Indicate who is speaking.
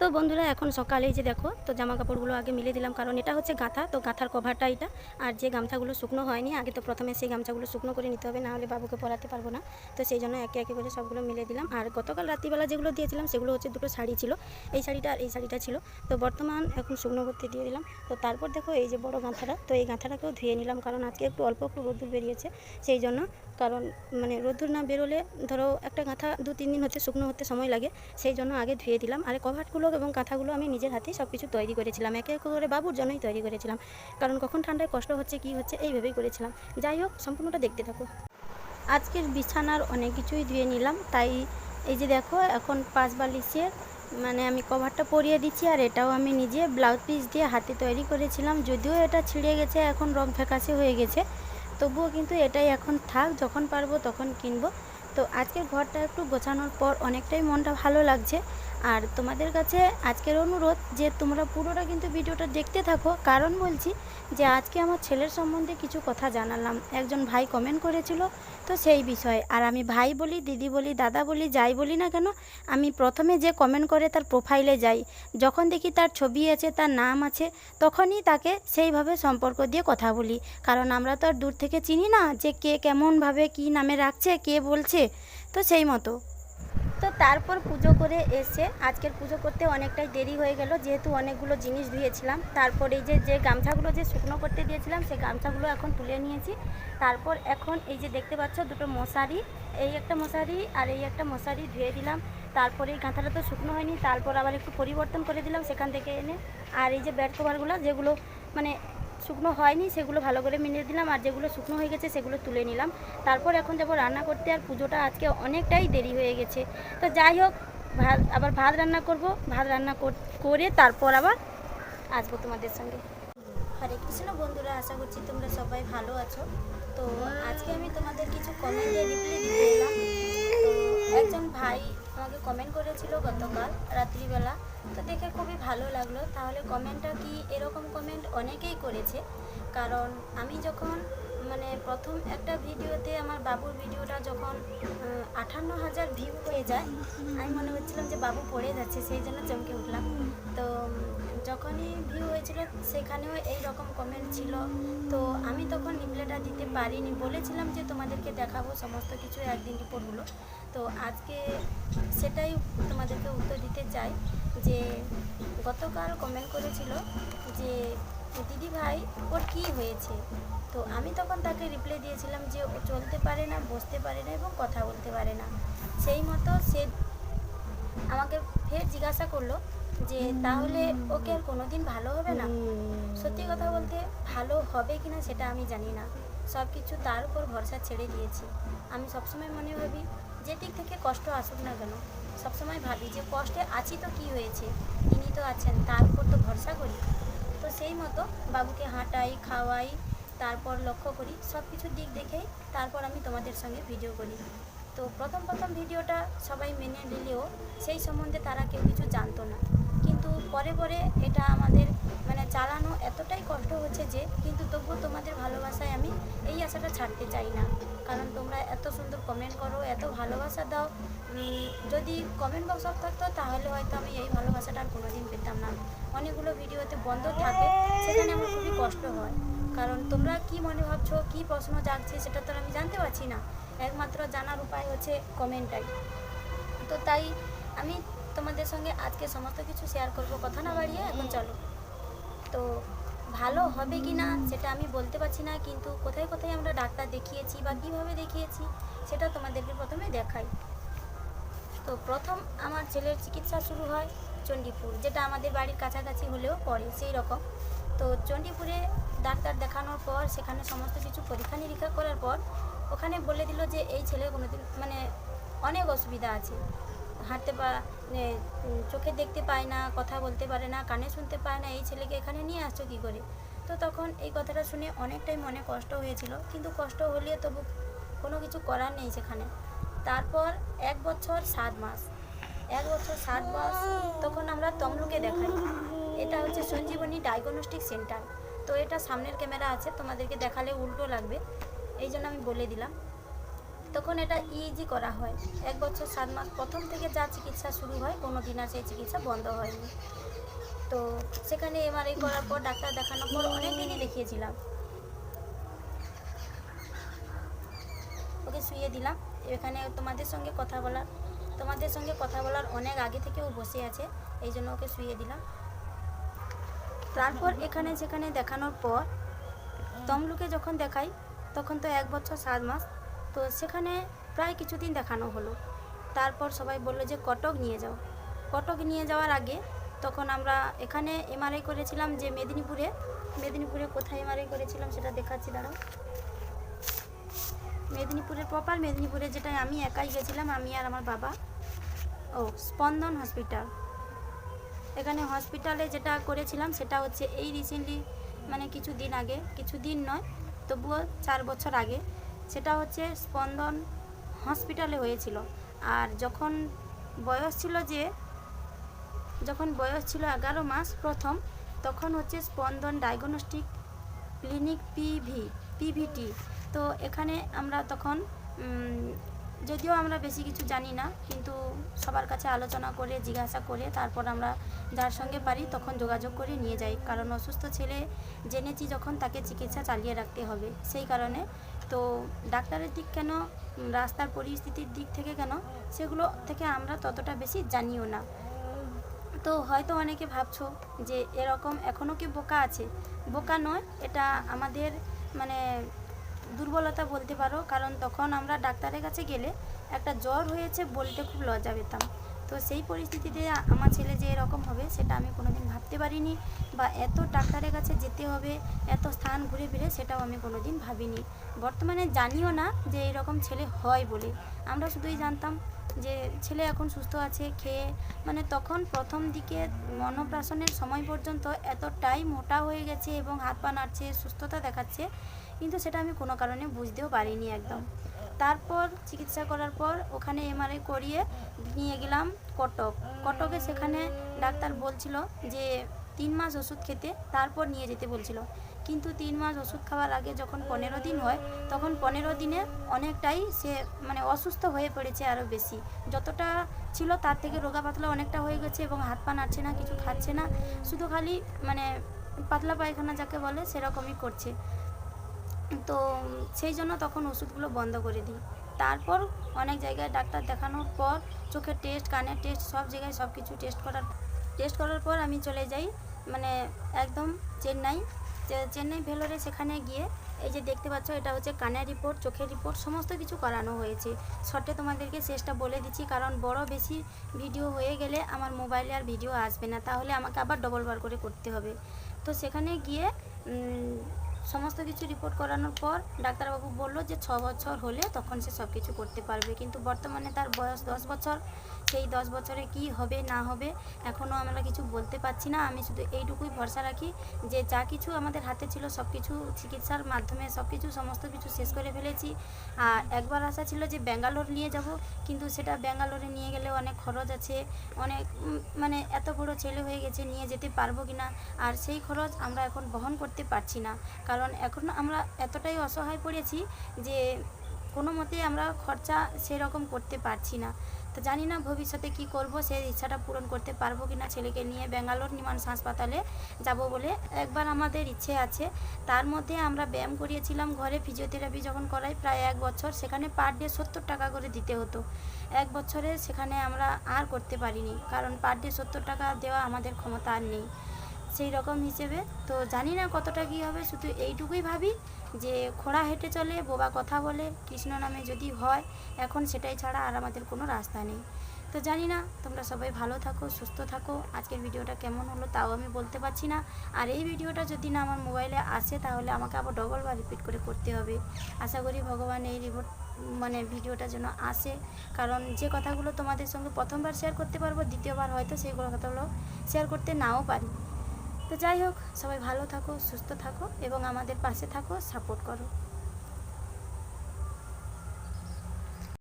Speaker 1: তো বন্ধুরা, এখন সকালেই যে দেখো, তো জামা কাপড়গুলো আগে মিলে দিলাম, কারণ এটা হচ্ছে গাঁথা, তো গাঁথার কভারটা এটা। আর যে গামছাগুলো শুকনো হয়নি, আগে তো প্রথমে সেই গামছাগুলো শুকনো করে নিতে হবে না হলে বাবুকে পরাতে পারব না। তো সেই জন্য একে একে করে সবগুলো মিলে দিলাম। আর গতকাল রাত্রিবেলা যেগুলো দিয়েছিলাম, সেগুলো হচ্ছে দুটো শাড়ি ছিল। এই শাড়িটা আর এই শাড়িটা ছিল। তো বর্তমান এখন শুকনো করতে দিয়ে দিলাম। তো তারপর দেখো, এই যে বড় গাঁথাটা, তো এই গাঁথাটাকেও ধুয়ে নিলাম, কারণ আজকে একটু অল্প একটু রোদ্দুর বেরিয়েছে। সেই জন্য, কারণ মানে রোদ্দুর না বেরোলে ধরো একটা গাঁথা দু তিন দিন হতে শুকনো হতে সময় লাগে। সেই জন্য আগে ধুয়ে দিলাম। আর কভারগুলো এবং কাঁথাগুলো আমি নিজের হাতেই সব কিছু তৈরি করেছিলাম। একে একে করে বাবুর জন্যই তৈরি করেছিলাম। কারণ কখন ঠান্ডায় কষ্ট হচ্ছে, কি হচ্ছে, এইভাবেই করেছিলাম। যাই হোক, সম্পূর্ণটা দেখতে থাকো। আজকের বিছানার অনেক কিছুই ধুয়ে নিলাম। তাই এই যে দেখো, এখন পাঁচ বালিশের মানে আমি কভারটা পরিয়ে দিচ্ছি আর এটাও আমি নিজে ব্লাউজ পিস দিয়ে হাতে তৈরি করেছিলাম। যদিও এটা ছিঁড়ে গেছে, এখন রং ফ্যাকাশে হয়ে গেছে। তবুও কিন্তু এটাই এখন থাক, যখন পারব তখন কিনবো। তো আজকের ঘরটা একটু গোছানোর পর অনেকটাই মনটা ভালো লাগছে। আর তোমাদের কাছে আজকের অনুরোধ যে তোমরা পুরোটা কিন্তু ভিডিওটা দেখতে থাকো। কারণ বলছি যে আজকে আমার ছেলের সম্বন্ধে কিছু কথা জানালাম। একজন ভাই কমেন্ট করেছিল তো সেই বিষয়ে। আর আমি ভাই বলি, দিদি বলি, দাদা বলি, যাই বলি না কেন, আমি প্রথমে যে কমেন্ট করে তার প্রোফাইলে যাই। যখন দেখি তার ছবি আছে, তার নাম আছে, তখনই তাকে সেইভাবে সম্পর্ক দিয়ে কথা বলি। কারণ আমরা তো আর দূর থেকে চিনি না যে কে কেমনভাবে কী নামে রাখছে, কে বলছে, তো সেই মতো। তো তারপর পুজো করে এসে আজকের পুজো করতে অনেকটাই দেরি হয়ে গেল, যেহেতু অনেকগুলো জিনিস ধুয়েছিলাম। তারপর এই যে যে গামছাগুলো যে শুকনো করতে দিয়েছিলাম, সেই গামছাগুলো এখন তুলে নিয়েছি। তারপর এখন এই যে দেখতে পাচ্ছ, দুটো মশারি, এই একটা মশারি আর এই একটা মশারি ধুয়ে দিলাম। তারপরে এই গাঁথাটা তো শুকনো হয়নি, তারপর আবার একটু পরিবর্তন করে দিলাম সেখান থেকে এনে। আর এই যে বেড কভারগুলো, যেগুলো মানে শুকনো হয়নি, সেগুলো ভালো করে মিলিয়ে দিলাম আর যেগুলো শুকনো হয়ে গেছে সেগুলো তুলে নিলাম। তারপর এখন যাব রান্না করতে আর পুজোটা আজকে অনেকটাই দেরি হয়ে গেছে। তো যাই হোক, ভাত, আবার ভাত রান্না করব, ভাত রান্না কর- তারপর আবার আসব তোমাদের সঙ্গে। হরে কৃষ্ণ বন্ধুরা, আশা করছি তোমরা সবাই ভালো আছো। তো আজকে আমি তোমাদের কিছু কমেন্টে রিপ্লাই দিতে এলাম। তো একজন ভাই আমাকে কমেন্ট করেছিল গতকাল রাত্রিবেলা। তো দেখে খুবই ভালো লাগল। তাহলে কমেন্টটা কি এরকম কমেন্ট অনেকেই করেছে। কারণ আমি যখন মানে প্রথম একটা ভিডিওতে আমার বাবুর ভিডিওটা যখন আঠান্ন হাজার ভিউ হয়ে যায়, আমি মনে হচ্ছিলাম যে বাবু পড়ে যাচ্ছে, সেই জন্য চমকে উঠলাম। তো, যখনই ভিউ হয়েছিল সেখানেও এই রকম কমেন্ট ছিল। তো আমি তখন রিপ্লাইটা দিতে পারিনি। বলেছিলাম যে তোমাদেরকে দেখাবো সমস্ত কিছু একদিন রিপোর্টগুলো তো আজকে সেটাই তোমাদেরকে উত্তর দিতে চাই যে গতকাল কমেন্ট করেছিল যে, দিদি ভাই, ওর কী হয়েছে? তো আমি তখন তাকে রিপ্লাই দিয়েছিলাম যে, ও চলতে পারে না, বসতে পারে না এবং কথা বলতে পারে না। সেই মতো সে আমাকে ফের জিজ্ঞাসা করল যে, তাহলে ওকে আর কোনোদিন ভালো হবে না? সত্যি কথা বলতে ভালো হবে কি না সেটা আমি জানি না। সব কিছু তার উপর ভরসা ছেড়ে দিয়েছি। আমি সবসময় মনে ভাবি, যে দিক থেকে কষ্ট আসুক না কেন সবসময় ভাবি যে কষ্টে আছি তো কি হয়েছে? তিনি তো আছেন, তার উপর তো ভরসা করি। তো সেই মতো বাবুকে হাঁটাই, খাওয়াই, তারপর লক্ষ্য করি সব কিছু দিক দেখেই তারপর আমি তোমাদের সঙ্গে ভিডিও করি। তো প্রথম প্রথম ভিডিওটা সবাই মেনে নিলেও সেই সম্বন্ধে তারা কেউ কিছু জানতো না। কিন্তু পরে পরে এটা আমাদের মানে চালানো এতটাই কষ্ট হচ্ছে যে, কিন্তু তবুও তোমাদের ভালোবাসায় আমি আশাটা ছাড়তে চাই না। কারণ তোমরা এত সুন্দর কমেন্ট করো, এত ভালোবাসা দাও। যদি কমেন্ট বক্স অফ থাকতো, তাহলে হয়তো আমি এই ভালোবাসাটা আর কোনোদিন পেতাম না। অনেকগুলো ভিডিওতে বন্ধ থাকে, সেখানে আমার খুবই কষ্ট হয়। কারণ তোমরা কি মনে ভাবছ, কি প্রশ্ন জাগছে, সেটা তো আমি জানতে পারছি না। একমাত্র জানার উপায় হচ্ছে কমেন্টটাই তো তাই আমি তোমাদের সঙ্গে আজকে সমস্ত কিছু শেয়ার করব। কথা না বাড়িয়ে, এখন চলো। তো ভালো হবে কি না সেটা আমি বলতে পারছি না, কিন্তু কোথায় কোথায় আমরা ডাক্তার দেখিয়েছি বা কীভাবে দেখিয়েছি সেটা তোমাদেরকে প্রথমে দেখাই। তো প্রথম আমার ছেলের চিকিৎসা শুরু হয় চণ্ডীপুর, যেটা আমাদের বাড়ির কাছাকাছি হলেও পড়ে সেই রকম। তো চণ্ডীপুরে ডাক্তার দেখানোর পর, সেখানে সমস্ত কিছু পরীক্ষা নিরীক্ষা করার পর, ওখানে বলে দিল যে এই ছেলে কোনোদিন মানে অনেক অসুবিধা আছে। হাঁটতে পা মানে, চোখে দেখতে পায় না কথা বলতে পারে না কানে শুনতে পায় না এই ছেলেকে এখানে নিয়ে আসছো কী করে? তো তখন এই কথাটা শুনে অনেকটাই মনে কষ্ট হয়েছিল কিন্তু কষ্ট হলেও তবু কোনো কিছু করার নেই সেখানে। তারপর এক বছর সাত মাস এক বছর সাত মাস তখন আমরা তমলুকে দেখাই। এটা হচ্ছে সঞ্জীবনী ডায়াগনস্টিক সেন্টার। তো এটা সামনের ক্যামেরা আছে তোমাদেরকে দেখালে উল্টো লাগবে এই জন্য আমি বলে দিলাম। তখন এটা ইজি করা হয়। এক বছর সাত মাস প্রথম থেকে যা চিকিৎসা শুরু হয় কোনো দিন আর সেই চিকিৎসা বন্ধ হয়নি। তো সেখানে এমআরআই করার পর ডাক্তার দেখানোর পর অনেক দিনই দেখিয়েছিলাম। ওকে শুয়ে দিলাম। এখানে তোমাদের সঙ্গে কথা বলার তোমাদের সঙ্গে কথা বলার অনেক আগে থেকে ও বসে আছে, এই জন্য ওকে শুয়ে দিলাম। তারপর এখানে সেখানে দেখানোর পর তমলুকে যখন দেখাই, তখন তো এক বছর সাত মাস তো সেখানে প্রায় কিছুদিন দেখানো হলো। তারপর সবাই বলল যে, কটক নিয়ে যাও। কটক নিয়ে যাওয়ার আগে তখন আমরা এখানে এমআরআই করেছিলাম যে, মেদিনীপুরে। মেদিনীপুরে কোথায় এমআরআই করেছিলাম সেটা দেখাচ্ছি, দাঁড়াও। মেদিনীপুরে প্রপার মেদিনীপুরে যেটা আমি একাই গেছিলাম, আমি আর আমার বাবা। ও, স্পন্দন হসপিটাল। এখানে হসপিটালে যেটা করেছিলাম সেটা হচ্ছে এই রিসেন্টলি মানে কিছু দিন আগে কিছু দিন নয়, তবুও চার বছর আগে সেটা হচ্ছে স্পন্দন হসপিটালে হয়েছিল। আর যখন বয়স ছিল যে, যখন বয়স ছিল এগারো মাস প্রথম, তখন হচ্ছে স্পন্দন ডায়াগনস্টিক ক্লিনিক পিভি পিভিটি তো এখানে আমরা তখন যদিও আমরা বেশি কিছু জানি না, কিন্তু সবার কাছে আলোচনা করে, জিজ্ঞাসা করে, তারপর আমরা যার সঙ্গে পারি তখন যোগাযোগ করে নিয়ে যাই। কারণ অসুস্থ ছেলে জেনেছি যখন তাকে চিকিৎসা চালিয়ে রাখতে হবে। সেই কারণে তো ডাক্তারের দিক কেন, রাস্তার পরিস্থিতির দিক থেকে কেন, সেগুলো থেকে আমরা ততটা বেশি জানিও না। তো হয়তো অনেকে ভাবছ যে এরকম এখনও কি বোকা আছে? বোকা নয়, এটা আমাদের মানে দুর্বলতা বলতে পারো, কারণ তখন আমরা ডাক্তারের কাছে গেলে একটা জ্বর হয়েছে বলতে খুব লজ্জা পেতাম। তো সেই পরিস্থিতিতে আমার ছেলে যে এরকম হবে, সেটা আমি কোনোদিন ভাবতে পারিনি বা এত ডাক্তারের কাছে যেতে হবে, এত স্থান ঘুরে ফিরে সেটাও আমি কোনোদিন ভাবিনি। বর্তমানে জানিও না যে এরকম ছেলে হয় বলে। আমরা শুধুই জানতাম যে ছেলে এখন সুস্থ আছে, খেয়ে মানে তখন প্রথম দিকে অন্নপ্রাশনের সময় পর্যন্ত এতটাই মোটা হয়ে গেছে এবং হাত পা নাড়ছে, সুস্থতা দেখাচ্ছে, কিন্তু সেটা আমি কোনো কারণে বুঝতেও পারিনি একদম। তারপর চিকিৎসা করার পর ওখানে এমআরআই করিয়ে নিয়ে গেলাম কটক। কটকে সেখানে ডাক্তার বলছিল যে তিন মাস ওষুধ খেতে তারপর নিয়ে যেতে বলছিল। কিন্তু তিন মাস ওষুধ খাওয়ার আগে যখন পনেরো দিন হয়, তখন পনেরো দিনে অনেকটাই সে মানে অসুস্থ হয়ে পড়েছে আরও বেশি। যতটা ছিল তার থেকে রোগা পাতলা অনেকটা হয়ে গেছে এবং হাত পা নাড়ছে না, কিছু খাচ্ছে না। শুধু খালি মানে পাতলা পায়খানা যাকে বলে সেরকমই করছে। তো সেই জন্য তখন ওষুধগুলো বন্ধ করে দিই। তারপর অনেক জায়গায় ডাক্তার দেখানোর পর চোখের টেস্ট কানের টেস্ট সব জায়গায় সব কিছু টেস্ট করার টেস্ট করার পর আমি চলে যাই মানে একদম চেন্নাই। চেন্নাই ভেলোরে সেখানে গিয়ে এই যে দেখতে পাচ্ছ, এটা হচ্ছে কানের রিপোর্ট চোখের রিপোর্ট সমস্ত কিছু করানো হয়েছে। শর্টে তোমাদেরকে শেষটা বলে দিচ্ছি, কারণ বড় বেশি ভিডিও হয়ে গেলে আমার মোবাইলে আর ভিডিও আসবে না। তাহলে আমাকে আবার ডবল বার করে করতে হবে। তো সেখানে গিয়ে সমস্ত কিছু রিপোর্ট করানোর পর ডাক্তারবাবু বলল যে ছ বছর হলে তখন সে সব কিছু করতে পারবে। কিন্তু বর্তমানে তার বয়স দশ বছর। সেই দশ বছরে কি হবে, না হবে এখনও আমরা কিছু বলতে পারছি না। আমি শুধু এইটুকুই ভরসা রাখি যে যা কিছু আমাদের হাতে ছিল সব কিছু চিকিৎসার মাধ্যমে সব কিছু সমস্ত কিছু শেষ করে ফেলেছি। আর একবার আশা ছিল যে ব্যাঙ্গালোর নিয়ে যাব, কিন্তু সেটা ব্যাঙ্গালোরে নিয়ে গেলে অনেক খরচ আছে। অনেক মানে এত বড় ছেলে হয়ে গেছে, নিয়ে যেতে পারব কি না আর সেই খরচ আমরা এখন বহন করতে পারছি না। কারণ এখন আমরা এতটাই অসহায় পড়েছি যে কোনো মতে আমরা খরচা সেরকম করতে পারছি না। তো জানি না ভবিষ্যতে কি করব, সেই ইচ্ছাটা পূরণ করতে পারব কি না ছেলেকে নিয়ে ব্যাঙ্গালোর নিমান্স হাসপাতালে যাব বলে একবার আমাদের ইচ্ছে আছে। তার মধ্যে আমরা ব্যায়াম করিয়েছিলাম, ঘরে ফিজিওথেরাপি যখন করাই প্রায় এক বছর, সেখানে পার ডে সত্তর টাকা করে দিতে হতো। এক বছরে সেখানে আমরা আর করতে পারিনি, কারণ পার ডে সত্তর টাকা দেওয়া আমাদের ক্ষমতা আর নেই। সেই রকম হিসেবে। তো জানি না কতটা কী হবে, শুধু এইটুকুই ভাবি যে খোঁড়া হেঁটে চলে, বোবা কথা বলে, কৃষ্ণ নামে যদি হয়, এখন সেটাই ছাড়া আর আমাদের কোনো রাস্তা নেই। তো জানি না, তোমরা সবাই ভালো থাকো, সুস্থ থাকো, আজকের ভিডিওটা কেমন হলো তাও আমি বলতে পারছি না। আর এই ভিডিওটা যদি না আমার মোবাইলে আসে, তাহলে আমাকে আবার ডবল বা রিপিট করে করতে হবে। আশা করি ভগবান এই রিপোর্ট মানে ভিডিওটা যেন আসে। কারণ যে কথাগুলো তোমাদের সঙ্গে প্রথমবার শেয়ার করতে পারব, দ্বিতীয়বার হয়তো সেইগুলো কথাগুলো শেয়ার করতে নাও পারি। তো যাই হোক সবাই ভালো থাকো সুস্থ থাকো এবং আমাদের পাশে থাকো সাপোর্ট করো।